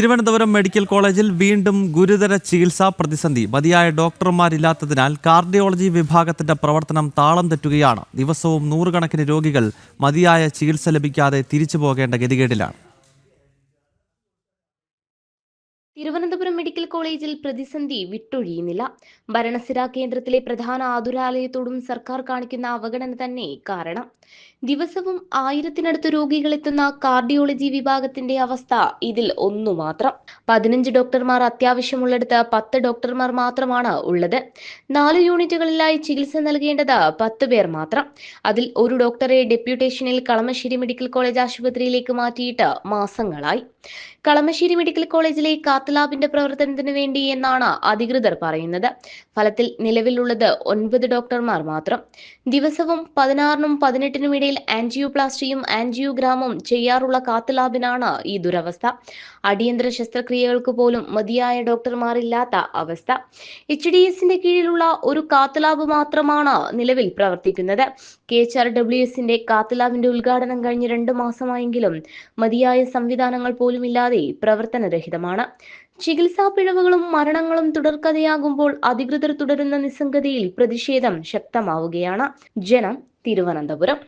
Thiruvananthapuram medical കോളേജിൽ വീണ്ടും ഗുരുതര ചികിത്സാ പ്രതിസന്ധി. മതിയായ ഡോക്ടർമാരില്ലാത്തതിനാൽ കാർഡിയോളജി വിഭാഗത്തിന്റെ പ്രവർത്തനം താളം തെറ്റുകയാണ്. ദിവസവും നൂറുകണക്കിന് രോഗികൾ മതിയായ ചികിത്സ ലഭിക്കാതെ തിരിച്ചു പോകേണ്ട ഗതികേടിലാണ്. തിരുവനന്തപുരം മെഡിക്കൽ കോളേജിൽ പ്രതിസന്ധി വിട്ടൊഴിയുന്നില്ല. ഭരണസിര കേന്ദ്രത്തിലെ പ്രധാന ആതുരാലയത്തോടും സർക്കാർ കാണിക്കുന്ന അവഗണന തന്നെ കാരണം. ദിവസവും ആയിരത്തിനടുത്ത് രോഗികൾ എത്തുന്ന കാർഡിയോളജി വിഭാഗത്തിന്റെ അവസ്ഥ ഇതിൽ ഒന്നു മാത്രം. പതിനഞ്ച് ഡോക്ടർമാർ അത്യാവശ്യമുള്ളിടത്ത് പത്ത് ഡോക്ടർമാർ മാത്രമാണ് ഉള്ളത്. നാല് യൂണിറ്റുകളിലായി ചികിത്സ നൽകേണ്ടത് പത്ത് പേർ മാത്രം. അതിൽ ഒരു ഡോക്ടറെ ഡെപ്യൂട്ടേഷനിൽ കളമശ്ശേരി മെഡിക്കൽ കോളേജ് ആശുപത്രിയിലേക്ക് മാറ്റിയിട്ട് മാസങ്ങളായി. കളമശ്ശേരി മെഡിക്കൽ കോളേജിലെ കാത്ത് ലാബിന്റെ പ്രവർത്തനത്തിന് വേണ്ടി എന്നാണ് അധികൃതർ പറയുന്നത്. ഫലത്തിൽ നിലവിലുള്ളത് ഒൻപത് ഡോക്ടർമാർ മാത്രം. ദിവസവും പതിനാറിനും പതിനെട്ടിനും ഇടയിൽ ആൻജിയോപ്ലാസ്റ്റിയും ആൻജിയോഗ്രാമും ചെയ്യാറുള്ള കാത്ത് ലാബിനാണ് ഈ ദുരവസ്ഥ. അടിയന്തര ശസ്ത്രക്രിയകൾക്ക് പോലും മതിയായ ഡോക്ടർമാരില്ലാത്ത അവസ്ഥ. എച്ച് ഡി എസിന്റെ കീഴിലുള്ള ഒരു കാത്ത് ലാബ് മാത്രമാണ് നിലവിൽ പ്രവർത്തിക്കുന്നത്. കെ എച്ച് ആർ ഡബ്ല്യു എസിന്റെ കാത്ത് ലാബിന്റെ ഉദ്ഘാടനം കഴിഞ്ഞ് രണ്ട് മാസമായെങ്കിലും മതിയായ സംവിധാനങ്ങൾ പോലുമില്ലാതെ പ്രവർത്തനരഹിതമാണ്. ചികിത്സാ പിഴവുകളും മരണങ്ങളും തുടർക്കഥയാകുമ്പോൾ അധികൃതർ തുടരുന്ന നിസ്സംഗതയിൽ പ്രതിഷേധം ശക്തമാവുകയാണ്. ജനം തിരുവനന്തപുരം.